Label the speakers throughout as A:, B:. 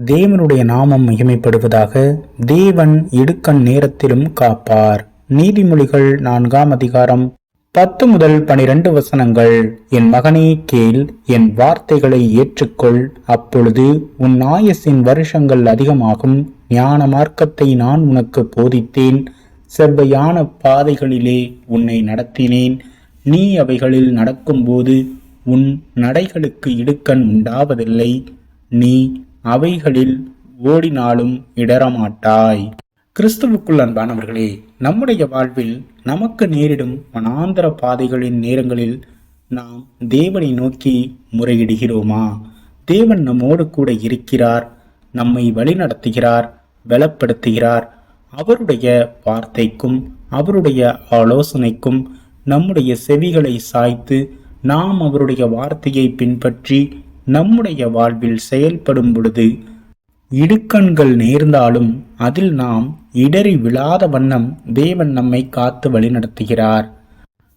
A: தேவனுடைய நாமம் மகிமைப்படுவதாக தேவன் இடுக்கண் நேரத்திலும் காப்பார். நீதிமொழிகள் நான்காம் அதிகாரம் பத்து முதல் பனிரெண்டு வசனங்கள். என் மகனே கேள் என் வார்த்தைகளை ஏற்றுக்கொள். அப்பொழுது உன் ஆயசின் வருஷங்கள் அதிகமாகும். ஞான மார்க்கத்தை நான் உனக்கு போதித்தேன். செவ்வையான பாதைகளிலே உன்னை நடத்தினேன். நீ அவைகளில் நடக்கும்போது உன் நடைகளுக்கு இடுக்கண் உண்டாவதில்லை. நீ அவைகளில் ஓடினாலும் இடரமாட்டாய் கிறிஸ்துவுக்குள் அன்பானவர்களே நம்முடைய வாழ்வில் நமக்கு நேரிடும் மனாந்திர பாதைகளின் நேரங்களில் நாம் தேவனை நோக்கி முறையிடுகிறோமா? தேவன் நம்மோடு கூட இருக்கிறார் நம்மை வழிநடத்துகிறார் பலப்படுத்துகிறார். அவருடைய வார்த்தைக்கும் அவருடைய ஆலோசனைக்கும் நம்முடைய செவிகளை சாய்த்து நாம் அவருடைய வார்த்தையை பின்பற்றி நம்முடைய வாழ்வில் செயல்படும் பொழுது இடுக்கண்கள் நேர்ந்தாலும் அதில் நாம் இடறி விழாத வண்ணம் தேவன் நம்மை காத்து வழிநடத்துகிறார்.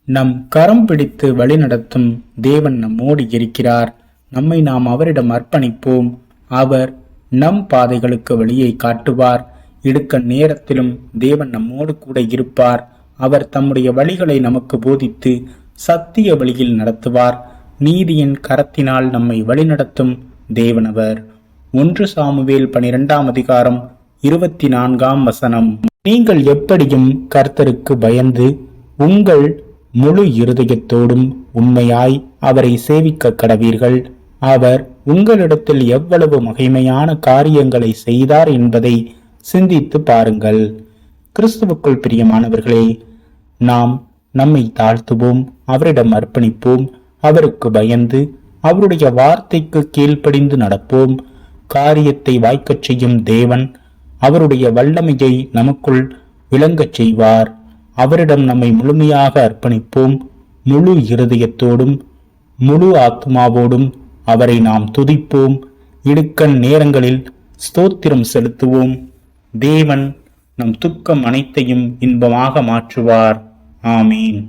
A: நம் கரம் பிடித்து வழிநடத்தும் தேவன் நம்மோடு இருக்கிறார். நம்மை நாம் அவரிடம் அர்ப்பணிப்போம். அவர் நம் பாதைகளுக்கு வழியை காட்டுவார். இடுக்க நேரத்திலும் தேவன் நம்மோடு கூட இருப்பார். அவர் தம்முடைய வழிகளை நமக்கு போதித்து சத்திய வழியில் நடத்துவார். நீதியின் கரத்தினால் நம்மை வழிநடத்தும் தேவனவர். ஒன்று சாமுவேல் பனிரெண்டாம் அதிகாரம் இருபத்தி நான்காம் வசனம். நீங்கள் எப்படியும் கர்த்தருக்கு பயந்து உங்கள் முழு இருதயத்தோடும் உண்மையாய் அவரை சேவிக்க கடவீர்கள். அவர் உங்களிடத்தில் எவ்வளவு மகிமையான காரியங்களை செய்தார் என்பதை சிந்தித்து பாருங்கள். கிறிஸ்துவுக்குள் பிரியமானவர்களே நாம் நம்மை தாழ்த்துவோம் அவரிடம் அர்ப்பணிப்போம் அவருக்கு பயந்து அவருடைய வார்த்தைக்கு கீழ்ப்படிந்து நடப்போம். காரியத்தை வாய்க்கச் செய்யும் தேவன் அவருடைய வல்லமையை நமக்குள் விளங்கச் செய்வார். அவரிடம் நம்மை முழுமையாக அர்ப்பணிப்போம். முழு இருதயத்தோடும் முழு ஆத்மாவோடும் அவரை நாம் துதிப்போம். இடுக்கண் நேரங்களில் ஸ்தோத்திரம் செலுத்துவோம். தேவன் நம் துக்கம் அனைத்தையும் இன்பமாக மாற்றுவார். ஆமீன்.